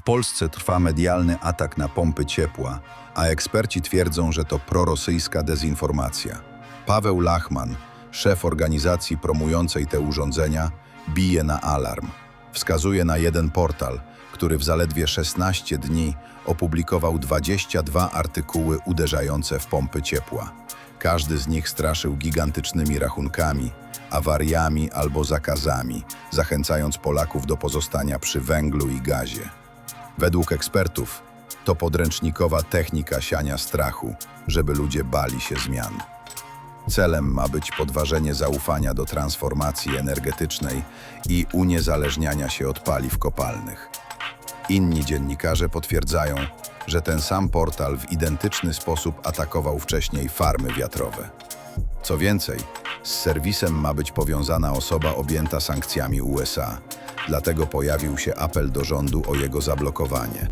W Polsce trwa medialny atak na pompy ciepła, a eksperci twierdzą, że to prorosyjska dezinformacja. Paweł Lachman, szef organizacji promującej te urządzenia, bije na alarm. Wskazuje na jeden portal, który w zaledwie 16 dni opublikował 22 artykuły uderzające w pompy ciepła. Każdy z nich straszył gigantycznymi rachunkami, awariami albo zakazami, zachęcając Polaków do pozostania przy węglu i gazie. Według ekspertów to podręcznikowa technika siania strachu, żeby ludzie bali się zmian. Celem ma być podważenie zaufania do transformacji energetycznej i uniezależniania się od paliw kopalnych. Inni dziennikarze potwierdzają, że ten sam portal w identyczny sposób atakował wcześniej farmy wiatrowe. Co więcej, z serwisem ma być powiązana osoba objęta sankcjami USA, dlatego pojawił się apel do rządu o jego zablokowanie.